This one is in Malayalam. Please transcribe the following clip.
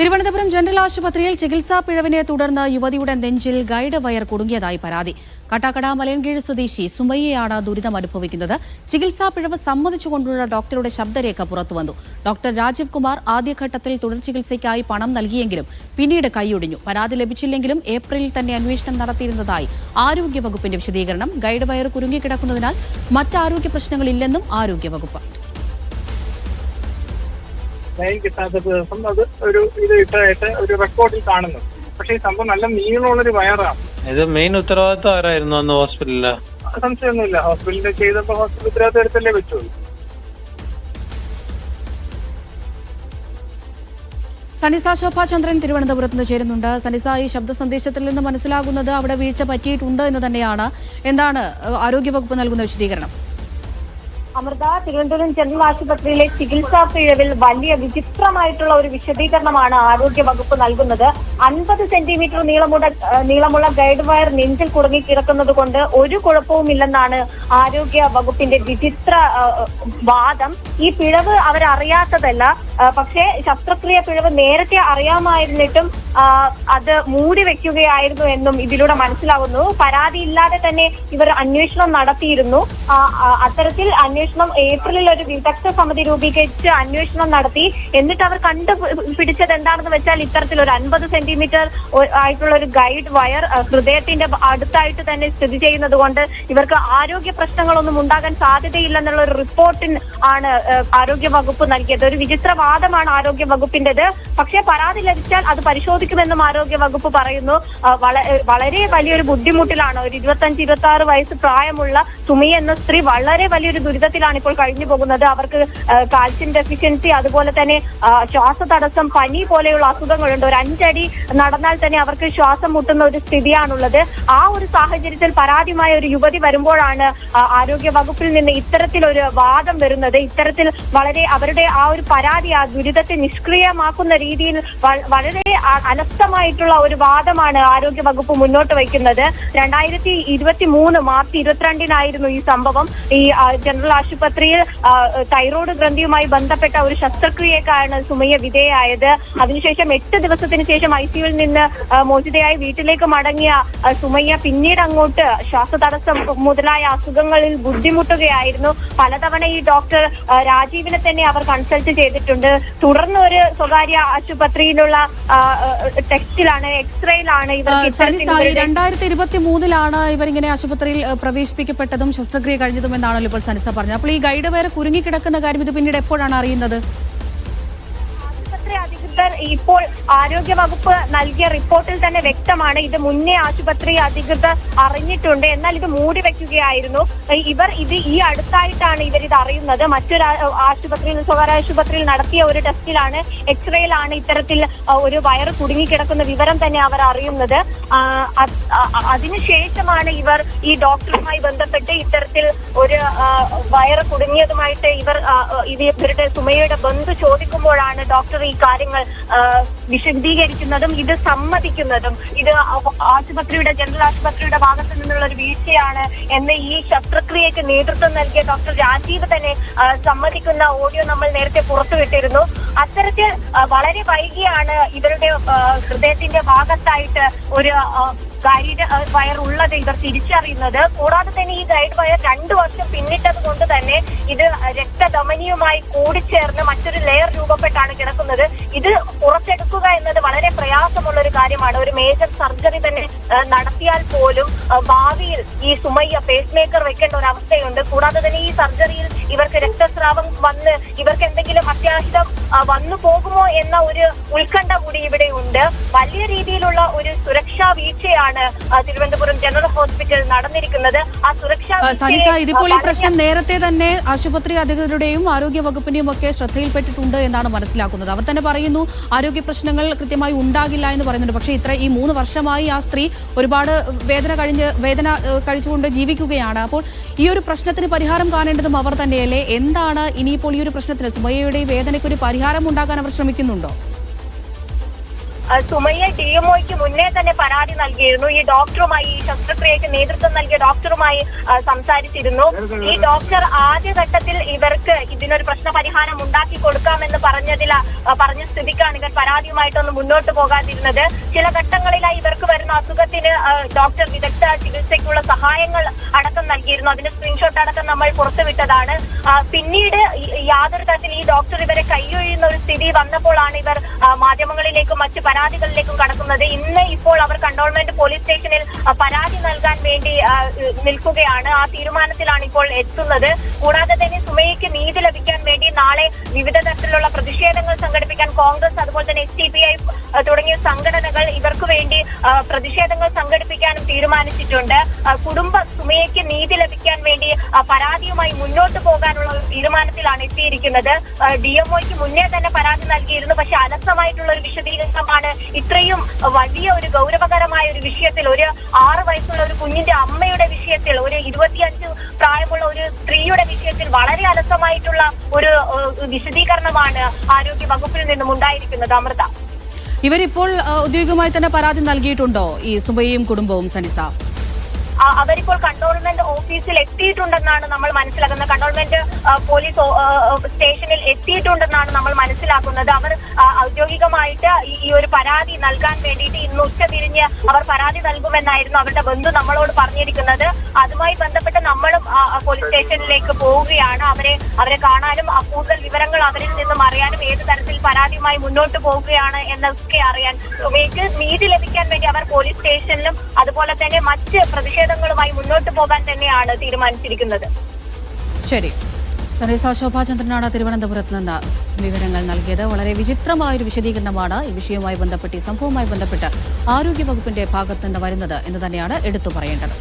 തിരുവനന്തപുരം ജനറൽ ആശുപത്രിയിൽ ചികിത്സാ പിഴവിനെ തുടർന്ന് യുവതിയുടെ നെഞ്ചിൽ ഗൈഡ് വയർ കുടുങ്ങിയതായി പരാതി. കട്ടാക്കട മലയൻകീഴ് സ്വദേശി സുമയ്യയാണ് ദുരിതം അനുഭവിക്കുന്നത്. ചികിത്സാ പിഴവ് സമ്മതിച്ചുകൊണ്ടുള്ള ഡോക്ടറുടെ ശബ്ദരേഖ പുറത്തുവന്നു. ഡോക്ടർ രാജീവ് കുമാർ ആദ്യഘട്ടത്തിൽ തുടർ ചികിത്സയ്ക്കായി പണം നൽകിയെങ്കിലും പിന്നീട് കൈയൊടിഞ്ഞു. പരാതി ലഭിച്ചില്ലെങ്കിലും ഏപ്രിലിൽ തന്നെ അന്വേഷണം നടത്തിയിരുന്നതായി ആരോഗ്യവകുപ്പിന്റെ വിശദീകരണം. ഗൈഡ് വയർ കുരുങ്ങിക്കിടക്കുന്നതിനാൽ മറ്റാരോഗ്യ പ്രശ്നങ്ങളില്ലെന്നും ആരോഗ്യവകുപ്പ്. ലൈൻ കിട്ടാത്ത ദിവസം അത് ഒരു ഇത് ഇട്ടായിട്ട് ഒരു റെക്കോർഡിൽ കാണുന്നു. പക്ഷേ ഈ സംഭവം നല്ല നീളമുള്ളൊരു വയറാണ്. ഇത് മെയിൻ ഉത്തരവാദിത്വം ആരായിരുന്നു അന്ന് ഹോസ്പിറ്റലിൽ സംശയമൊന്നുമില്ല. ഹോസ്പിറ്റലിൽ ചെയ്തപ്പോ ഹോസ്പിറ്റൽ ഉത്തരവാദിത്വം എടുത്തല്ലേ പറ്റുള്ളൂ. സനിസ ശോഭാചന്ദ്രൻ തിരുവനന്തപുരത്ത് നിന്ന് ചേരുന്നുണ്ട്. സനിസ ഈ ശബ്ദ സന്ദേശത്തിൽ നിന്ന് മനസ്സിലാകുന്നത് അവിടെ വീഴ്ച പറ്റിയിട്ടുണ്ട് എന്ന് തന്നെയാണ്. എന്താണ് ആരോഗ്യവകുപ്പ് നൽകുന്ന വിശദീകരണം? അമൃത തിരുവനന്തപുരം ജനറൽ ആശുപത്രിയിലെ ചികിത്സാ പിഴവിൽ വലിയ വിചിത്രമായിട്ടുള്ള ഒരു വിശദീകരണമാണ് ആരോഗ്യ വകുപ്പ് നൽകുന്നത്. അൻപത് സെന്റിമീറ്റർ നീളമുള്ള നീളമുള്ള ഗൈഡ് വയർ നെഞ്ചിൽ കുടുങ്ങി കിടക്കുന്നത് കൊണ്ട് ഒരു കുഴപ്പവുമില്ലെന്നാണ് ആരോഗ്യ വകുപ്പിന്റെ വിചിത്ര വാദം. ഈ പിഴവ് അവരറിയാത്തതല്ല. പക്ഷേ ശസ്ത്രക്രിയ പിഴവ് നേരത്തെ അറിയാമായിരുന്നിട്ടും അത് മൂടി വെക്കുകയായിരുന്നു എന്നും ഇതിലൂടെ മനസ്സിലാവുന്നു. പരാതിയില്ലാതെ തന്നെ ഇവർ അന്വേഷണം നടത്തിയിരുന്നു. അത്തരത്തിൽ അന്വേഷണം ഏപ്രിലിൽ ഒരു വിദഗ്ധ സമിതി രൂപീകരിച്ച് അന്വേഷണം നടത്തി. എന്നിട്ട് അവർ കണ്ടുപിടിച്ചത് എന്താണെന്ന് വെച്ചാൽ ഇത്തരത്തിൽ ഒരു അൻപത് സെന്റിമീറ്റർ ആയിട്ടുള്ള ഒരു ഗൈഡ് വയർ ഹൃദയത്തിന്റെ അടുത്തായിട്ട് തന്നെ സ്ഥിതി ചെയ്യുന്നത് കൊണ്ട് ഇവർക്ക് ആരോഗ്യ പ്രശ്നങ്ങളൊന്നും ഉണ്ടാകാൻ സാധ്യതയില്ലെന്നുള്ള ഒരു റിപ്പോർട്ടിന് ആണ് ആരോഗ്യ വകുപ്പ് നൽകിയത്. ഒരു വിചിത്ര വാദമാണ് ആരോഗ്യ വകുപ്പിന്റേത് പക്ഷേ പരാതി ലഭിച്ചാൽ അത് പരിശോധിക്കുമെന്നും ആരോഗ്യ വകുപ്പ് പറയുന്നു വളരെ വലിയൊരു ബുദ്ധിമുട്ടിലാണ്. ഒരു ഇരുപത്തഞ്ച് ഇരുപത്തി ആറ് വയസ്സ് പ്രായമുള്ള സുമി എന്ന സ്ത്രീ വളരെ വലിയൊരു ദുരിതത്തിലാണ് ഇപ്പോൾ കഴിഞ്ഞു പോകുന്നത്. അവർക്ക് കാൽസ്യം ഡെഫിഷ്യൻസി അതുപോലെ തന്നെ ശ്വാസ തടസ്സം പനി പോലെയുള്ള അസുഖങ്ങളുണ്ട്. ഒരു അഞ്ചടി നടന്നാൽ തന്നെ അവർക്ക് ശ്വാസം മുട്ടുന്ന ഒരു സ്ഥിതിയാണുള്ളത്. ആ ഒരു സാഹചര്യത്തിൽ പരാതിയുമായ ഒരു യുവതി വരുമ്പോഴാണ് ആരോഗ്യ വകുപ്പിൽ നിന്ന് ഇത്തരത്തിലൊരു വാദം വരുന്നത്. ഇത്തരത്തിൽ വളരെ അവരുടെ ആ ഒരു പരാതി ആ ദുരിതത്തെ നിഷ്ക്രിയമാക്കുന്ന രീതിയിൽ വളരെ അ- ഒരു വാദമാണ് ആരോഗ്യ വകുപ്പ് മുന്നോട്ട് വയ്ക്കുന്നത്. രണ്ടായിരത്തി ഇരുപത്തി മൂന്ന് മാർച്ച് ഇരുപത്തിരണ്ടിനായിരുന്നു ഈ സംഭവം. ഈ ജനറൽ ആശുപത്രിയിൽ തൈറോയ്ഡ് ഗ്രന്ഥിയുമായി ബന്ധപ്പെട്ട ഒരു ശസ്ത്രക്രിയക്കാണ് സുമയ്യ വിധേയായത്. അതിനുശേഷം എട്ട് ദിവസത്തിന് ശേഷം ഐ സിയുവിൽ നിന്ന് മോചിതയായി വീട്ടിലേക്ക് മടങ്ങിയ സുമയ്യ പിന്നീട് അങ്ങോട്ട് ശ്വാസതടസ്സം മുതലായ അസുഖങ്ങളിൽ ബുദ്ധിമുട്ടുകയായിരുന്നു. പലതവണ ഈ ഡോക്ടർ രാജീവിനെ തന്നെ അവർ കൺസൾട്ട് ചെയ്തിട്ടുണ്ട്. തുടർന്ന് ഒരു സ്വകാര്യ ആശുപത്രിയിലുള്ള ടെസ്റ്റിലാണ് എക്സ്റേയിലാണ് ഇവർ രണ്ടായിരത്തി ഇരുപത്തി മൂന്നിലാണ് ഇവരിങ്ങനെ ആശുപത്രിയിൽ പ്രവേശിപ്പിക്കപ്പെട്ടതും ശസ്ത്രക്രിയ കഴിഞ്ഞതും എന്നാണല്ലോ ഇപ്പോൾ സനിസ പറഞ്ഞത്. അപ്പോൾ ഈ ഗൈഡ് വയർ കുരുങ്ങിക്കിടക്കുന്ന കാര്യം ഇത് പിന്നീട് എപ്പോഴാണ് അറിയുന്നത്? അധികൃതർ ഇപ്പോൾ ആരോഗ്യവകുപ്പ് നൽകിയ റിപ്പോർട്ടിൽ തന്നെ വ്യക്തമാണ്. ഇത് മുന്നേ ആശുപത്രി അധികൃതർ അറിഞ്ഞിട്ടുണ്ട്. എന്നാൽ ഇത് മൂടി വെക്കുകയായിരുന്നു. ഇവർ ഇത് ഈ അടുത്തായിട്ടാണ് ഇവർ ഇത് അറിയുന്നത്. മറ്റൊരു ആശുപത്രിയിൽ സ്വകാര്യ ആശുപത്രിയിൽ നടത്തിയ ഒരു ടെസ്റ്റിലാണ് എക്സ്റേയിലാണ് ഇത്തരത്തിൽ ഒരു വയറ് കുടുങ്ങിക്കിടക്കുന്ന വിവരം തന്നെ അവർ അറിയുന്നത്. അതിനുശേഷമാണ് ഇവർ ഈ ഡോക്ടറുമായി ബന്ധപ്പെട്ട് ഇത്തരത്തിൽ ഒരു വയറ് കുടുങ്ങിയതുമായിട്ട് ഇവർ ഇവരുടെ സുമയുടെ ബന്ധു ചോദിക്കുമ്പോഴാണ് ഡോക്ടർ ഈ കാര്യങ്ങൾ വിശദീകരിക്കുന്നതും ഇത് സമ്മതിക്കുന്നതും ഇത് ആശുപത്രിയുടെ ജനറൽ ആശുപത്രിയുടെ ഭാഗത്തു നിന്നുള്ള ഒരു വീഴ്ചയാണ് എന്ന് ഈ ശസ്ത്രക്രിയക്ക് നേതൃത്വം നൽകിയ ഡോക്ടർ രാജീവ് തന്നെ സമ്മതിക്കുന്ന ഓഡിയോ നമ്മൾ നേരത്തെ പുറത്തുവിട്ടിരുന്നു. അത്തരത്തിൽ വളരെ വൈകിയാണ് ഇവരുടെ ഹൃദയത്തിന്റെ ഭാഗത്തായിട്ട് ഒരു ഗൈഡ് വയർ ഉള്ളത് ഇവർ തിരിച്ചറിയുന്നത്. കൂടാതെ തന്നെ ഈ ഗൈഡ് വയർ രണ്ടു വർഷം പിന്നിട്ടത് കൊണ്ട് തന്നെ ഇത് രക്തധമനിയുമായി കൂടിച്ചേർന്ന് മറ്റൊരു ലെയർ രൂപപ്പെട്ടാണ് കിടക്കുന്നത്. ഇത് പുറത്തെടുക്കുക എന്നത് വളരെ പ്രയാസമുള്ള ഒരു കാര്യമാണ്. ഒരു മേജർ സർജറി തന്നെ നടത്തിയാൽ പോലും ഭാവിയിൽ ഈ സുമയ്യ പേസ് മേക്കർ വെക്കേണ്ട ഒരു അവസ്ഥയുണ്ട്. കൂടാതെ തന്നെ ഈ സർജറിയിൽ ഇവർക്ക് രക്തസ്രാവം വന്ന് ഇവർക്ക് എന്തെങ്കിലും അത്യാഹിതം വന്നു പോകുമോ എന്ന ഒരു ഉത്കണ്ഠ കൂടി ഇവിടെ ഉണ്ട്. വലിയ രീതിയിലുള്ള ഒരു സുരക്ഷാ വീഴ്ചയാണ് ആ, തിരുവനന്തപുരം ജനറൽ ഹോസ്പിറ്റൽ നടന്നിരിക്കുന്നത്. ആ സുരക്ഷാ ഇതിപ്പോൾ ഈ പ്രശ്നം നേരത്തെ തന്നെ ആശുപത്രി അധികൃതരുടെയും ആരോഗ്യ വകുപ്പിന്റെയും ഒക്കെ ശ്രദ്ധയിൽപ്പെട്ടിട്ടുണ്ട് എന്നാണ് മനസ്സിലാക്കുന്നത്. അവർ തന്നെ പറയുന്നു ആരോഗ്യ പ്രശ്നങ്ങൾ കൃത്യമായി ഉണ്ടാകില്ല എന്ന് പറയുന്നുണ്ട്. പക്ഷേ ഇത്ര ഈ മൂന്ന് വർഷമായി ആ സ്ത്രീ ഒരുപാട് വേദന കഴിഞ്ഞ് വേദന കഴിച്ചുകൊണ്ട് ജീവിക്കുകയാണ്. അപ്പോൾ ഈ ഒരു പ്രശ്നത്തിന് പരിഹാരം കാണേണ്ടതും അവർ തന്നെയല്ലേ? എന്താണ് ഇനിയിപ്പോൾ ഈ ഒരു പ്രശ്നത്തിന് സുമയയുടെ വേദനയ്ക്ക് ഒരു പരിഹാരം ഉണ്ടാക്കാൻ അവർ ശ്രമിക്കുന്നുണ്ടോ? ആ, ഡി ഡിഎംഒയ്ക്ക് മുന്നേ തന്നെ പരാതി നൽകിയിരുന്നു. ഈ ഡോക്ടറുമായി ഈ ശസ്ത്രക്രിയക്ക് നേതൃത്വം നൽകിയ ഡോക്ടറുമായി സംസാരിച്ചിരുന്നു. ഈ ഡോക്ടർ ആദ്യഘട്ടത്തിൽ ഇവർക്ക് ഇതിനൊരു പ്രശ്ന പരിഹാരം ഉണ്ടാക്കി കൊടുക്കാമെന്ന് പറഞ്ഞതിൽ പറഞ്ഞ സ്ഥിതിക്കാണ് ഇവർ പരാതിയുമായിട്ടൊന്ന് മുന്നോട്ട് പോകാതിരുന്നത്. ചില ഘട്ടങ്ങളിലായി ഇവർക്ക് വരുന്ന അസുഖത്തിന് ഡോക്ടർ വിദഗ്ധ ചികിത്സയ്ക്കുള്ള സഹായങ്ങൾ അടക്കം നൽകിയിരുന്നു. അതിന്റെ സ്ക്രീൻഷോട്ട് അടക്കം നമ്മൾ പുറത്തുവിട്ടതാണ്. പിന്നീട് യാതൊരു തരത്തിൽ ഈ ഡോക്ടർ ഇവരെ കൈയൊഴിയുന്ന ഒരു സ്ഥിതി വന്നപ്പോഴാണ് ഇവർ മാധ്യമങ്ങളിലേക്കും മറ്റ് പരാതികളിലേക്കും കടക്കുന്നത്. ഇന്ന് ഇപ്പോൾ അവർ കണ്ടോൺമെന്റ് പോലീസ് സ്റ്റേഷനിൽ പരാതി നൽകാൻ വേണ്ടി നിൽക്കുകയാണ്. ആ തീരുമാനത്തിലാണ് ഇപ്പോൾ എത്തുന്നത്. കൂടാതെ തന്നെ സുമയ്ക്ക് നീതി ലഭിക്കാൻ വേണ്ടി നാളെ വിവിധ തരത്തിലുള്ള പ്രതിഷേധങ്ങൾ സംഘടിപ്പിക്കാൻ കോൺഗ്രസ് അതുപോലെ തന്നെ എസ് തുടങ്ങിയ സംഘടനകൾ ആ, പ്രതിഷേധങ്ങൾ സംഘടിപ്പിക്കാനും തീരുമാനിച്ചിട്ടുണ്ട്. കുടുംബ സുമയയ്ക്ക് നീതി ലഭിക്കാൻ വേണ്ടി പരാതിയുമായി മുന്നോട്ട് പോകാനുള്ള തീരുമാനത്തിലാണ് എത്തിയിരിക്കുന്നത്. ഡിഎംഒയ്ക്ക് മുന്നേ തന്നെ പരാതി നൽകിയിരുന്നു. പക്ഷെ അലസമായിട്ടുള്ള ഒരു വിശദീകരണമാണ് ഇത്രയും വലിയ ഒരു ഗൗരവകരമായ ഒരു വിഷയത്തിൽ ഒരു ആറ് വയസ്സുള്ള ഒരു കുഞ്ഞിന്റെ അമ്മയുടെ വിഷയത്തിൽ ഒരു ഇരുപത്തിയഞ്ച് പ്രായമുള്ള ഒരു സ്ത്രീയുടെ വിഷയത്തിൽ വളരെ അലസമായിട്ടുള്ള ഒരു വിശദീകരണമാണ് ആരോഗ്യ വകുപ്പിൽ നിന്നും ഉണ്ടായിരിക്കുന്നത്. അമൃത. ഇവരിപ്പോൾ ഔദ്യോഗികമായി തന്നെ പരാതി നൽകിയിട്ടുണ്ടോ ഈ സുബൈയും കുടുംബവും സനിസ? അവരിപ്പോൾ കണ്ടോൺമെന്റ് ഓഫീസിൽ എത്തിയിട്ടുണ്ടെന്നാണ് നമ്മൾ മനസ്സിലാക്കുന്നത്. കണ്ടോൺമെന്റ് പോലീസ് സ്റ്റേഷനിൽ എത്തിയിട്ടുണ്ടെന്നാണ് നമ്മൾ മനസ്സിലാക്കുന്നത്. അവർ ഔദ്യോഗികമായിട്ട് ഈ- ഒരു പരാതി നൽകാൻ വേണ്ടിയിട്ട് ഇന്ന് ഉച്ച തിരിഞ്ഞ് അവർ പരാതി നൽകുമെന്നായിരുന്നു അവരുടെ ബന്ധു നമ്മളോട് പറഞ്ഞിരിക്കുന്നത്. അതുമായി ബന്ധപ്പെട്ട് നമ്മളും പോലീസ് സ്റ്റേഷനിലേക്ക് പോവുകയാണ്. അവരെ അവരെ കാണാനും കൂടുതൽ വിവരങ്ങൾ അവരിൽ നിന്നും അറിയാനും ഏത് തരത്തിൽ പരാതിയുമായി മുന്നോട്ട് പോവുകയാണ് എന്നൊക്കെ അറിയാൻ നീതി ലഭിക്കാൻ വേണ്ടി അവർ പോലീസ് സ്റ്റേഷനിലും അതുപോലെ തന്നെ മറ്റ് പ്രതിഷേധങ്ങളുമായി മുന്നോട്ട് പോകാൻ തന്നെയാണ് തീരുമാനിച്ചിരിക്കുന്നത്. ശരി. സനീസ ശോഭാചന്ദ്രനാണ് തിരുവനന്തപുരത്ത് നിന്ന് വിവരങ്ങൾ നൽകിയത്. വളരെ വിചിത്രമായ ഒരു വിശദീകരണമാണ് ഈ വിഷയവുമായി ബന്ധപ്പെട്ട് ഈ സംഭവവുമായി ബന്ധപ്പെട്ട് ആരോഗ്യവകുപ്പിന്റെ ഭാഗത്ത് നിന്ന് വരുന്നത് എന്ന് തന്നെയാണ് എടുത്തു പറയേണ്ടത്.